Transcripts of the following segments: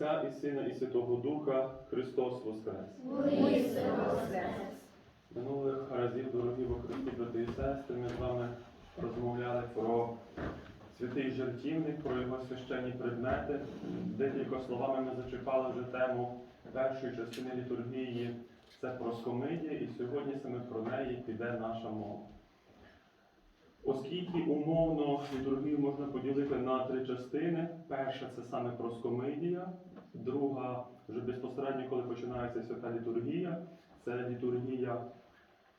Отця і Сина, і Святого Духа Христос Воскрес. Воскрес. Минулих разів, дорогі во Христі, брати і сестри, ми з вами розмовляли про святий жертівник, про його священні предмети. Декілька словами ми зачіпали вже тему першої частини літургії. Це проскомидія, і сьогодні саме про неї піде наша мова. Оскільки умовно літургію можна поділити на три частини. Перша це саме проскомидія, друга вже безпосередньо, коли починається свята літургія, це літургія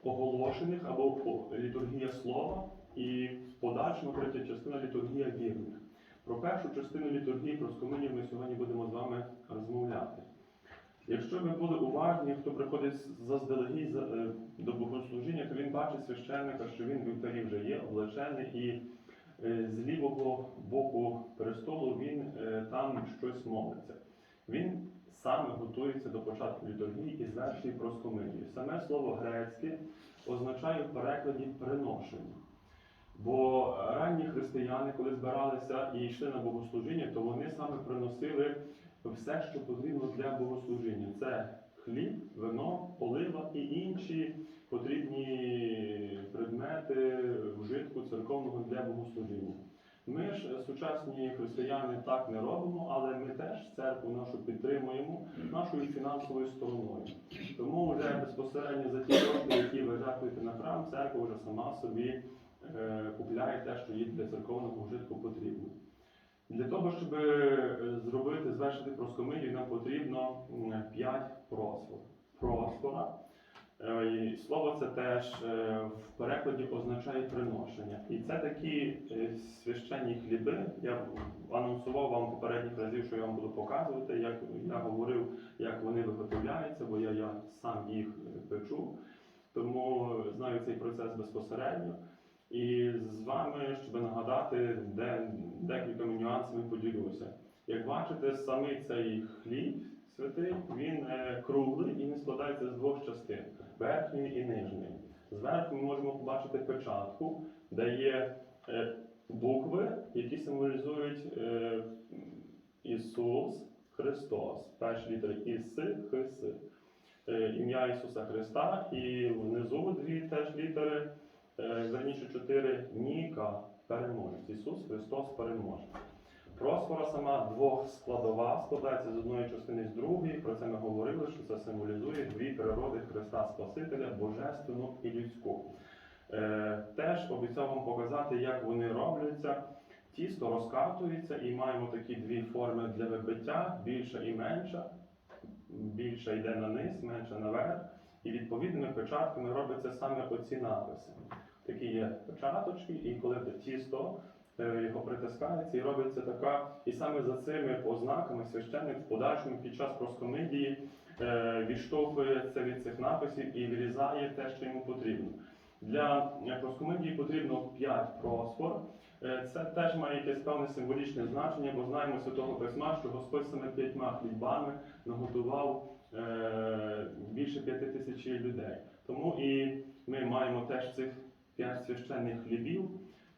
оголошених або літургія слова, і в подальшому третя частина літургія вірних. Про першу частину літургії проскомидії ми сьогодні будемо з вами розмовляти. Якщо ви були уважні, хто приходить заздалегідь е, до богослужіння, то він бачить священника, що він в вівтарі вже є, облачений, і е, з лівого боку престолу він е, там щось молиться. Він саме готується до початку літургії і звершує проскомидію. Саме слово грецьке означає в перекладі приношення. Бо ранні християни, коли збиралися і йшли на богослужіння, то вони саме приносили все, що потрібно для богослужіння. Це хліб, вино, олива і інші потрібні предмети вжитку церковного для богослужіння. Ми ж, е, сучасні християни, так не робимо, але ми теж церкву нашу підтримуємо нашою фінансовою стороною. Тому вже безпосередньо за ті кошти, які ви жертвуєте на храм, церква вже сама собі е, купляє те, що їй для церковного вжитку потрібно. Для того, щоб е, зробити, звершити проскомидію, нам потрібно 5 просфор. Просфора. Е, і Слово це теж е, в перекладі означає приношення. І це такі священні хліби. Я анонсував вам попередніх разів, що я вам буду показувати, як я говорив, як вони виготовляються, бо я, я сам їх печу, тому знаю цей процес безпосередньо. І з вами, щоб нагадати, де декількома нюансами поділюся. Як бачите, самий цей хліб святий, він е, круглий і він складається з двох частин верхньої і нижньої. Зверху ми можемо побачити печатку, де є е, букви, які символізують е, Ісус Христос. Перші літери Іси, Хиси. Ім'я Ісуса Христа, і внизу дві теж літери, е, верніше чотири Ніка переможець. Ісус Христос переможе. Просфора сама двохскладова, складається з одної частини з другої. Про це ми говорили, що це символізує дві природи Христа Спасителя, божественну і людську. Е, теж обіцяв вам показати, як вони робляться. Тісто розкатується і маємо такі дві форми для вибиття, більша і менша. Більша йде на низ, менша наверх. І відповідними печатками робляться саме оці написи. Такі є печаточки, і коли тісто е, його притискається і робиться така, і саме за цими ознаками священник в подальшому під час проскомидії е, відштовхується від цих написів і вирізає те, що йому потрібно. Для проскомидії потрібно 5 просфор. Е, Це теж має якесь певне символічне значення, бо знаємо Святого Письма, що Господь саме п'ятьма хлібами наготував більше п'яти тисяч людей. Тому і ми маємо теж цих п'ять священних хлібів.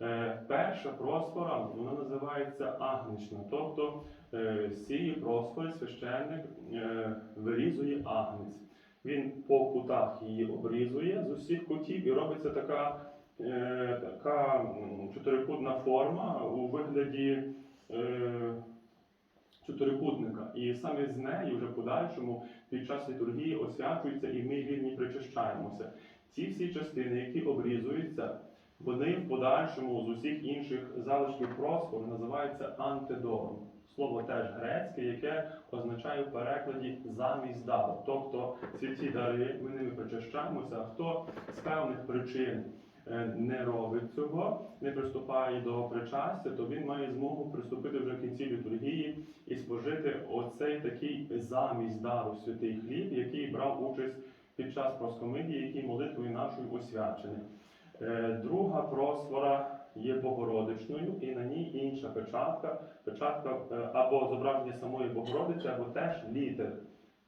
Е, Перша просфора вона називається агнична, тобто е, з цієї просфори священник е, вирізує агнець. Він по кутах її обрізує з усіх кутів і робиться така, така чотирикутна форма у вигляді чотирикутника. І саме з неї вже подальшому під час літургії освячується і ми вільні причащаємося. Ці всі частини, які обрізуються, вони в подальшому з усіх інших залишків просфору називаються антидором. Слово теж грецьке, яке означає в перекладі замість дару. Тобто святі дари ми ними причащаємося, а хто з певних причин е, не робить цього, не приступає до причастя, то він має змогу приступити вже в кінці літургії і спожити оцей такий замість дару святий хліб, який брав участь під час проскомидії, який молитвою нашою освячений. Е, Друга просфора є Богородичною, і на ній інша печатка, печатка е, або зображення самої Богородиці, або теж літер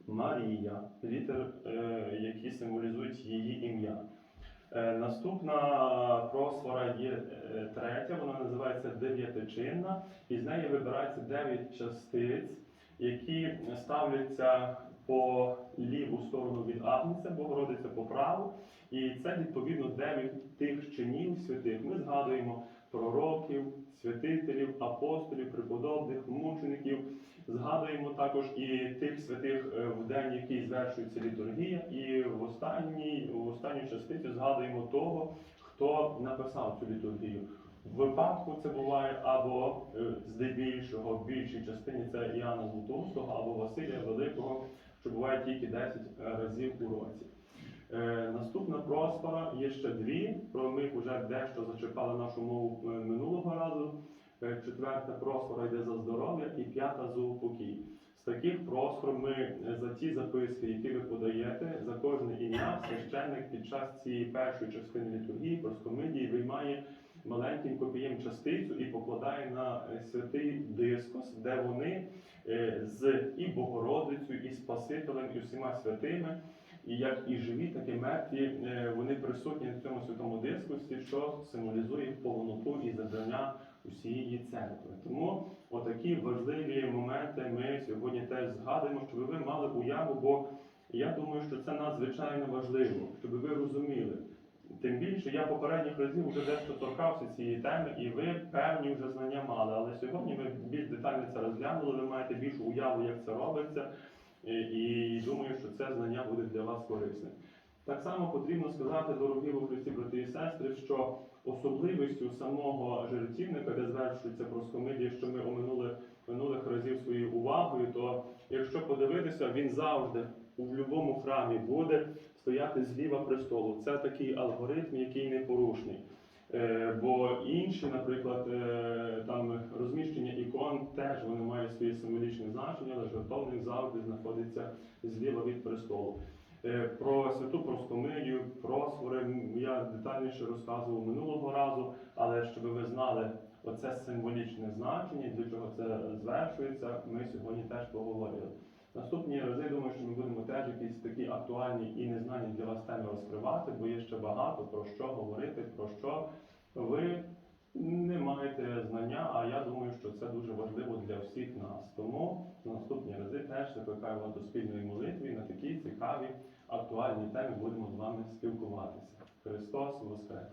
Марія, літер, е, які символізують її ім'я. Наступна просфора є третя, вона називається дев'ятичинна, і з неї вибирається дев'ять частиць, які ставляться по ліву сторону від Агнця, Богородиця по праву. І це відповідно дев'ять тих чинів святих. Ми згадуємо пророків, святителів, апостолів, преподобних, мучеників. Згадуємо також і тих святих е, в день, який звершується літургія, і в останній, в останню частицю згадуємо того, хто написав цю літургію. В випадку це буває або е, здебільшого, в більшій частині це Іоанна Златоустого, або буває тільки 10 разів у році. Е, наступна проспора є ще дві. Про них вже дещо зачепали нашу мову е, минулого разу. Е, четверта проспора йде за здоров'я і п'ята за упокій. З таких проспор ми е, за ті записки, які ви подаєте, за кожне ім'я священник під час цієї першої частини літургії, проскомидії виймає маленьким копієм частицю і покладає на е, святий дискус, де вони е, з і Богородицею, і Спасителем, і всіма святими, і як і живі, так і мертві, е, вони присутні на цьому святому дискусі, що символізує повноту і завдання усієї церкви. Тому отакі важливі моменти ми сьогодні теж згадуємо, щоб ви мали уяву, бо я думаю, що це надзвичайно важливо, щоб ви розуміли. Тим більше я попередніх разів вже дещо торкався цієї теми, і ви певні вже знання мали. Але сьогодні ми більш детально це розглянули. Ви маєте більшу уяву, як це робиться, і, думаю, що це знання буде для вас корисним. Так само потрібно сказати, дорогі Христі, брати і сестри, що особливістю самого жертівника, де звершується проскомидія, що ми оминули минулих разів своєю увагою, то якщо подивитися, він завжди у будь-якому храмі буде стояти зліва престолу. Це такий алгоритм, який непорушний. Е, бо інші, наприклад, е, там розміщення ікон теж вони мають своє символічне значення, але жертовник завжди знаходиться зліва від престолу. Е, Про святу проскомидію, просвори я детальніше розказував минулого разу, але щоб ви знали оце символічне значення, для чого це звершується, ми сьогодні теж поговорили. Наступні рази думаю, що ми будемо теж якісь такі актуальні і незнані для вас теми розкривати, бо є ще багато про що говорити, про що ви не маєте знання, а я думаю, що це дуже важливо для всіх нас. Тому на наступні рази теж закликаю вас до спільної молитви на такі цікаві актуальні теми будемо з вами спілкуватися. Христос Воскрес!